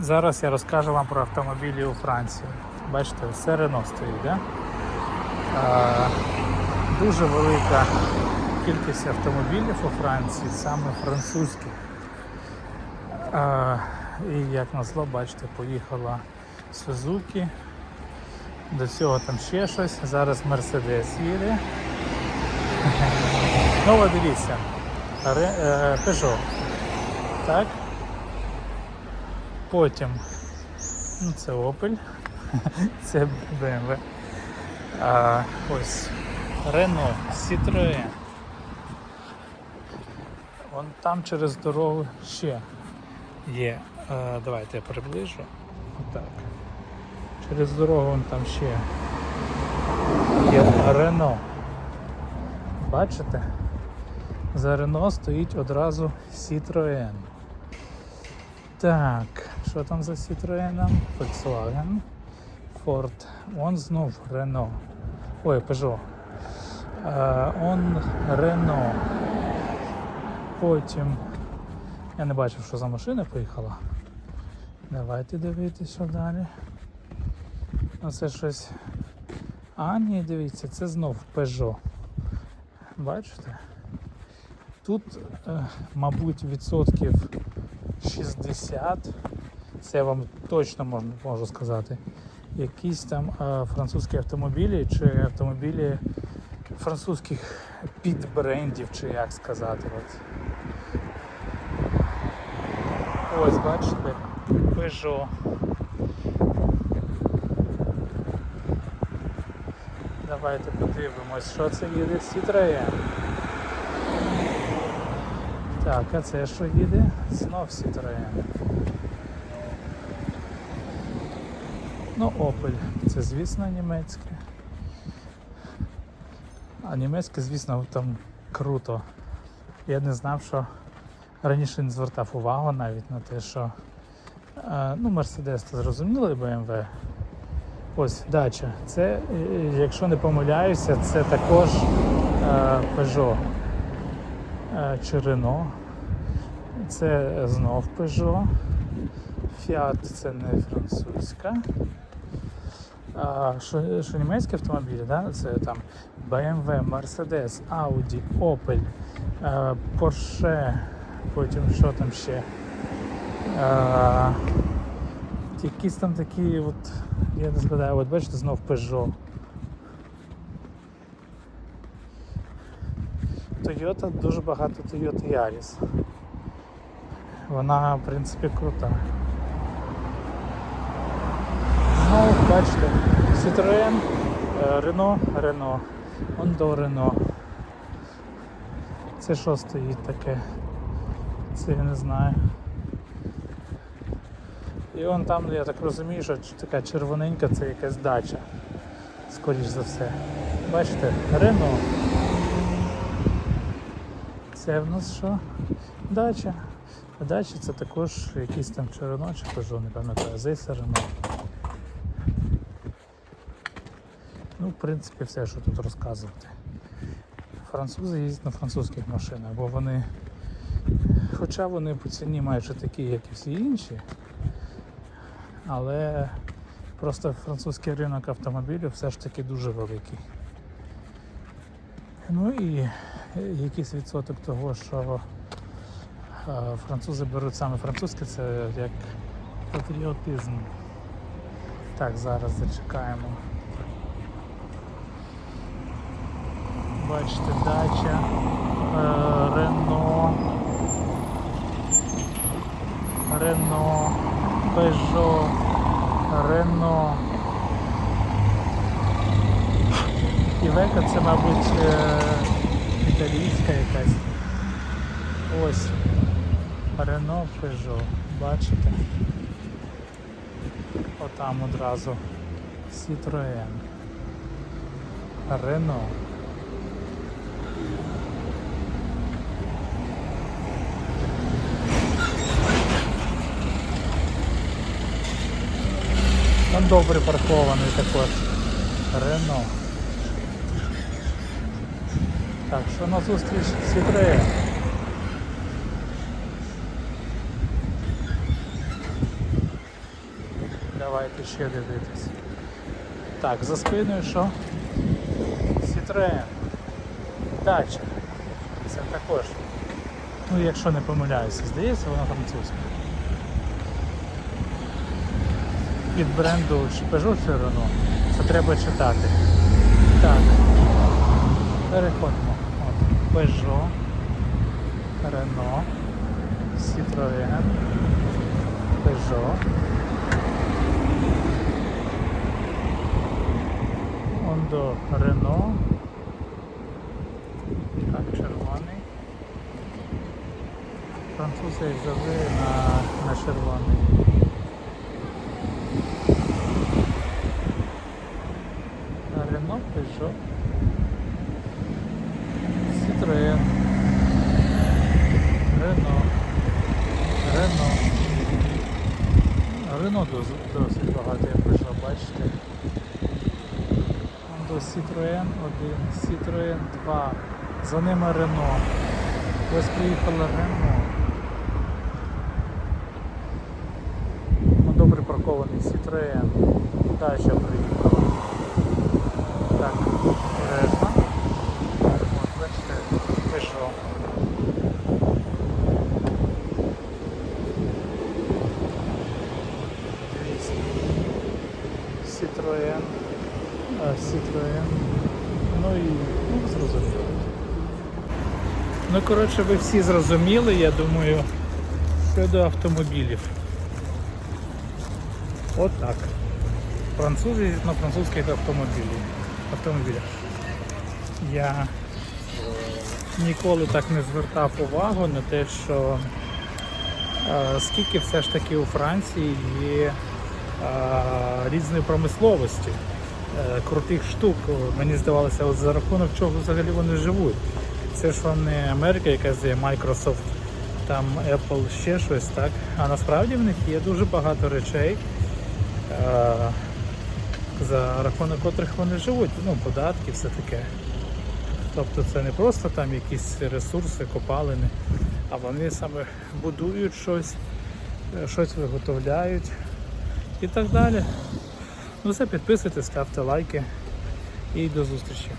Зараз я розкажу вам про автомобілі у Франції. Бачите, все Рено стоїть, да? а, дуже велика кількість автомобілів у Франції, саме французьких. А, і як назло, бачите, поїхала Сузуки. До цього там ще щось. Зараз Мерседес їде. Ну, дивіться. Е, Peugeot. Так. Потім. Ну, це Opel. це BMW. А, ось. Renault, Citroën. Вон там через дорогу ще є. Е, давайте я приближу. Отак. Через дорогу вон там ще є Renault. Бачите? За Renault стоїть одразу Citroën. Так, що там за Citroën? Volkswagen, Ford. Он знов Renault. Ой, Peugeot. Е, он Renault. Потім. Я не бачив, що за машина поїхала. Давайте дивитися далі. Ну це щось. А, ні, дивіться, це знов Peugeot. Бачите? Тут, е, мабуть, відсотків 60, це вам точно можу, можу сказати. Якісь там е, французькі автомобілі чи автомобілі французьких підбрендів, чи як сказати. От. Ось, бачите, Peugeot. Давайте подивимось, що це їде Citroën. Так, а це що їде? Знов Citroën. Ну, Opel, це звісно німецьке. А німецьке, звісно, там круто. Я не знав, що раніше не звертав увагу навіть на те, що е, ну, Mercedes то зрозуміло і BMW. Ось дача. Це, е, якщо не помиляюся, це також е, Peugeot чи Renault. Це знов Peugeot. Fiat це не французька. А, що, що німецькі автомобілі, да? це там BMW, Mercedes, Audi, Opel, е, Porsche, потім що там ще. Е, якісь там такі, от, я не згадаю, от бачите, знов Peugeot. Toyota, дуже багато Toyota Yaris. Вона, в принципі, крута. Знову бачите, е, Renault, Renault, Honda Renault. Це що стоїть таке? Це я не знаю. І вон там, я так розумію, що така червоненька це якась дача. Скоріш за все. Бачите, Renault. Це в нас що? Дача. А дача це також якийсь там чи Peugeot, не пам'ятаю, здається Renault. Ну, в принципі, все, що тут розказувати. Французи їздять на французьких машинах, бо вони, хоча вони по ціні майже такі, як і всі інші, але просто французький ринок автомобілів все ж таки дуже великий. Ну і якийсь відсоток того, що французи беруть саме французьке, це як патріотизм. Так, зараз зачекаємо. Бачите, дача, е, Рено, Рено, Пежо, Рено. Івека це, мабуть, е, італійська якась. Ось. Рено, Пежо. Бачите? Отам одразу. Citroën. Рено. Він добре паркований також. Рено. Так, що на зустріч Citroën. Давайте ще дивитись. Так, за спиною що? Citroen. Дача. Це також. Ну, якщо не помиляюся, здається, вона французька. Від бренду Peugeot чи Renault. Це треба читати. Так. Переходимо. От. Peugeot, Renault, Citroën, Peugeot. Ондо Renault. Так, червоний. Французи як завжди на, на червоний. Рено, Peugeot, Citroën, Renault, Renault. Renault досить багато я прийшов, бачите. До Citroen 1, Citroen 2, за ними Renault. Ось приїхала Renault. Ну, Добре паркований Citroen. Дача приїхала. Так, обережно. От, бачите, Peugeot. Дивіться. Citroën. А, Citroën. Ну і ну, зрозуміло. Ну, коротше, ви всі зрозуміли, я думаю, щодо автомобілів. От так. Французи на французьких автомобілях. автомобілях. Я ніколи так не звертав увагу на те, що е, скільки все ж таки у Франції є е, різної промисловості, е, крутих штук. Мені здавалося, от за рахунок чого взагалі вони живуть. Це ж вам не Америка, якась є Microsoft, там Apple, ще щось, так. А насправді в них є дуже багато речей, е, за рахунок котрих вони живуть. Ну, податки, все таке. Тобто це не просто там якісь ресурси, копалини, а вони саме будують щось, е, щось виготовляють і так далі. Ну все, підписуйтесь, ставте лайки і до зустрічі.